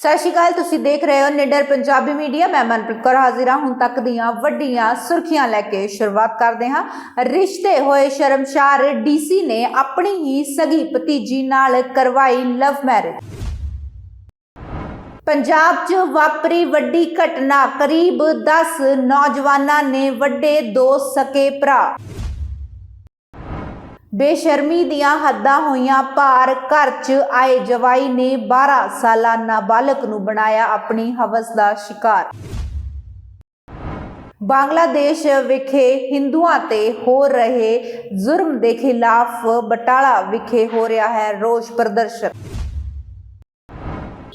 ਸਤਿ ਸ਼੍ਰੀ ਅਕਾਲ, ਤੁਸੀਂ ਦੇਖ ਰਹੇ ਹੋ ਨਿਡਰ ਪੰਜਾਬੀ ਮੀਡੀਆ। ਮੈਂ ਮਨਪ੍ਰੀਤ ਕੌਰ ਹਾਜ਼ਰ ਹੁਣ ਤੱਕ ਦੀਆਂ ਵੱਡੀਆਂ ਸੁਰਖੀਆਂ ਲੈ ਕੇ ਸ਼ੁਰੂਆਤ ਕਰਦੇ ਹਾਂ। ਰਿਸ਼ਤੇ ਹੋਏ ਸ਼ਰਮਸ਼ਾਰ ਡੀਸੀ ਨੇ ਆਪਣੀ ਹੀ ਸਗੀ ਭਤੀਜੀ ਨਾਲ ਕਰਵਾਈ ਲਵ ਮੈਰਿਜ। ਪੰਜਾਬ 'ਚ ਵਾਪਰੀ ਵੱਡੀ ਘਟਨਾ। ਕਰੀਬ 10 ਨੌਜਵਾਨਾਂ ਨੇ ਵੱਡੇ ਦੋ ਸਕੇ ਭਰਾ। ਬੇਸ਼ਰਮੀ ਦੀਆਂ ਹੱਦਾਂ ਹੋਈਆਂ, ਭਾਰ ਘਰ 'ਚ ਆਏ ਜਵਾਈ ਨੇ 12 ਸਾਲਾ ਨਾਬਾਲਗ ਨੂੰ ਬਣਾਇਆ ਆਪਣੀ ਹਵਸ ਦਾ ਸ਼ਿਕਾਰ। ਬੰਗਲਾਦੇਸ਼ ਵਿਖੇ ਹਿੰਦੂਆਂ ਤੇ ਹੋ ਰਹੇ ਜ਼ੁਰਮ ਦੇ ਖਿਲਾਫ ਬਟਾਲਾ ਵਿਖੇ ਹੋ ਰਿਹਾ ਹੈ ਰੋਸ ਪ੍ਰਦਰਸ਼ਨ।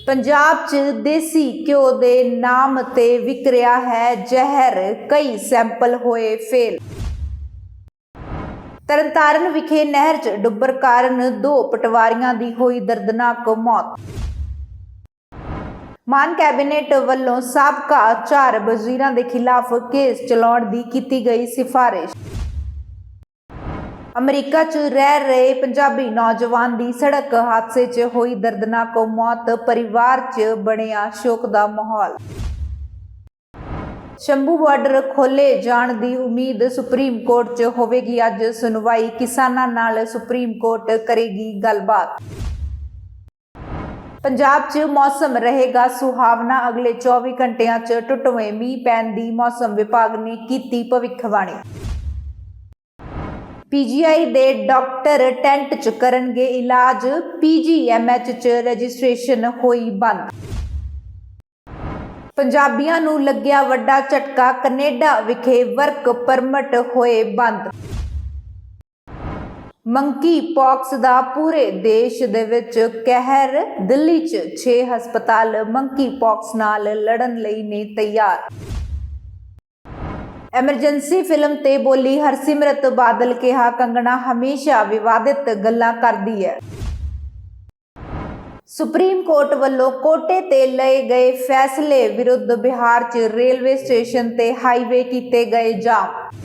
ਪੰਜਾਬ 'ਚ ਦੇਸੀ ਘਿਓ ਦੇ ਨਾਮ ਤੇ ਵਿਕ ਰਿਹਾ ਹੈ ਜ਼ਹਿਰ, ਕਈ ਸੈਂਪਲ ਹੋਏ ਫੇਲ। ਤਰਨਤਾਰਨ ਵਿਖੇ ਨਹਿਰ 'ਚ ਡੁੱਬਰ ਕਾਰਨ ਦੋ ਪਟਵਾਰੀਆਂ ਦੀ ਹੋਈ ਦਰਦਨਾਕ ਮੌਤ। ਮਾਨ ਕੈਬਨਿਟ ਵੱਲੋਂ ਸਾਬਕਾ ਚਾਰ ਵਜ਼ੀਰਾਂ ਦੇ ਖਿਲਾਫ ਕੇਸ ਚਲਾਉਣ ਦੀ ਕੀਤੀ ਗਈ ਸਿਫਾਰਿਸ਼। ਅਮਰੀਕਾ 'ਚ ਰਹਿ ਰਹੇ ਪੰਜਾਬੀ ਨੌਜਵਾਨ ਦੀ ਸੜਕ ਹਾਦਸੇ 'ਚ ਹੋਈ ਦਰਦਨਾਕ ਮੌਤ, ਪਰਿਵਾਰ 'ਚ ਬਣਿਆ ਸ਼ੋਕ ਦਾ ਮਾਹੌਲ। ਸ਼ੰਭੂ ਬਾਰਡਰ ਖੋਲੇ ਜਾਣ ਦੀ ਉਮੀਦ ਸੁਪਰੀਮ ਕੋਰਟ 'ਚ ਹੋਵੇਗੀ ਅੱਜ ਸੁਣਵਾਈ, ਕਿਸਾਨਾਂ ਨਾਲ ਸੁਪਰੀਮ ਕੋਰਟ ਕਰੇਗੀ ਗੱਲਬਾਤ। ਪੰਜਾਬ 'ਚ ਮੌਸਮ ਰਹੇਗਾ ਸੁਹਾਵਣਾ, ਅਗਲੇ 24 ਘੰਟਿਆਂ 'ਚ ਟੁੱਟਵੇਂ ਮੀਂਹ ਪੈਣ ਦੀ ਮੌਸਮ ਵਿਭਾਗ ਨੇ ਕੀਤੀ ਭਵਿੱਖਬਾਣੀ। ਪੀਜੀਆਈ ਦੇ ਡਾਕਟਰ ਟੈਂਟ 'ਚ ਕਰਨਗੇ ਇਲਾਜ ਪੀਜੀਐਮਐਚ 'ਚ ਰਜਿਸਟ੍ਰੇਸ਼ਨ ਹੋਈ ਬੰਦ। ਪੰਜਾਬੀਆਂ ਨੂੰ ਲੱਗਿਆ ਵੱਡਾ ਝਟਕਾ, ਕੈਨੇਡਾ ਵਿਖੇ ਵਰਕ ਪਰਮਿਟ ਹੋਏ ਬੰਦ। ਮੰਕੀ ਪੌਕਸ ਦਾ ਪੂਰੇ ਦੇਸ਼ ਦੇ ਵਿੱਚ ਕਹਿਰ, ਦਿੱਲੀ 'ਚ 6 ਹਸਪਤਾਲ ਮੰਕੀ ਪੌਕਸ ਨਾਲ ਲੜਨ ਲਈ ਨੇ ਤਿਆਰ। ਐਮਰਜੈਂਸੀ ਫਿਲਮ ਤੇ ਬੋਲੀ ਹਰਸਿਮਰਤ ਬਾਦਲ ਕਿਹਾ, ਕੰਗਣਾ ਹਮੇਸ਼ਾ ਵਿਵਾਦਿਤ ਗੱਲਾਂ ਕਰਦੀ ਹੈ। ਸੁਪਰੀਮ ਕੋਰਟ ਵੱਲੋਂ ਕੋਟੇ ਤੇ ਲਏ ਗਏ ਫੈਸਲੇ ਵਿਰੁੱਧ ਬਿਹਾਰ 'ਚ ਰੇਲਵੇ ਸਟੇਸ਼ਨ ਤੇ ਹਾਈਵੇ ਕੀਤੇ ਗਏ ਜਾਮ।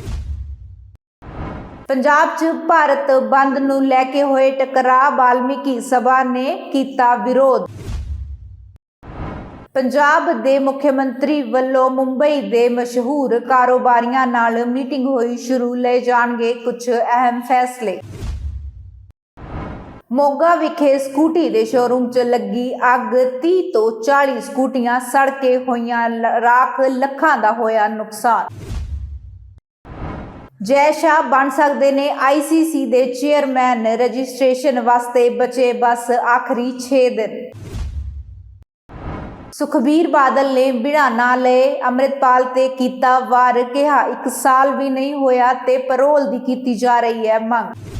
ਪੰਜਾਬ 'ਚ ਭਾਰਤ ਬੰਦ ਨੂੰ ਲੈ ਕੇ ਹੋਏ ਟਕਰਾਅ ਵਾਲਮੀਕੀ ਸਭਾ ਨੇ ਕੀਤਾ ਵਿਰੋਧ। ਪੰਜਾਬ ਦੇ ਮੁੱਖ ਮੰਤਰੀ ਵੱਲੋਂ ਮੁੰਬਈ ਦੇ ਮਸ਼ਹੂਰ ਕਾਰੋਬਾਰੀਆਂ ਨਾਲ ਮੀਟਿੰਗ ਹੋਈ ਸ਼ੁਰੂ ਲਏ ਜਾਣਗੇ ਕੁਝ ਅਹਿਮ ਫੈਸਲੇ। ਮੋਗਾ ਵਿਖੇ ਸਕੂਟੀ ਦੇ ਸ਼ੋਰੂਮ 'ਚ ਲੱਗੀ ਅੱਗ। 30 ਤੋਂ 40 ਸਕੂਟੀਆਂ ਸੜ ਕੇ ਹੋਈਆਂ ਰਾਖ ਲੱਖਾਂ ਦਾ ਹੋਇਆ ਨੁਕਸਾਨ। ਜੈ ਸ਼ਾਹ ਬਣ ਸਕਦੇ ਨੇ ਆਈਸੀਸੀ ਦੇ ਚੇਅਰਮੈਨ। ਰਜਿਸਟ੍ਰੇਸ਼ਨ ਵਾਸਤੇ ਬਚੇ ਬਸ ਆਖਰੀ 6 ਦਿਨ। ਸੁਖਬੀਰ ਬਾਦਲ ਨੇ ਬਿਨਾਂ ਨਾ ਲਏ ਅੰਮ੍ਰਿਤਪਾਲ ਤੇ ਕੀਤਾ ਵਾਰ। ਕਿਹਾ, ਇੱਕ ਸਾਲ ਵੀ ਨਹੀਂ ਹੋਇਆ ਤੇ ਪਰੋਲ ਦੀ ਕੀਤੀ ਜਾ ਰਹੀ ਹੈ ਮੰਗ।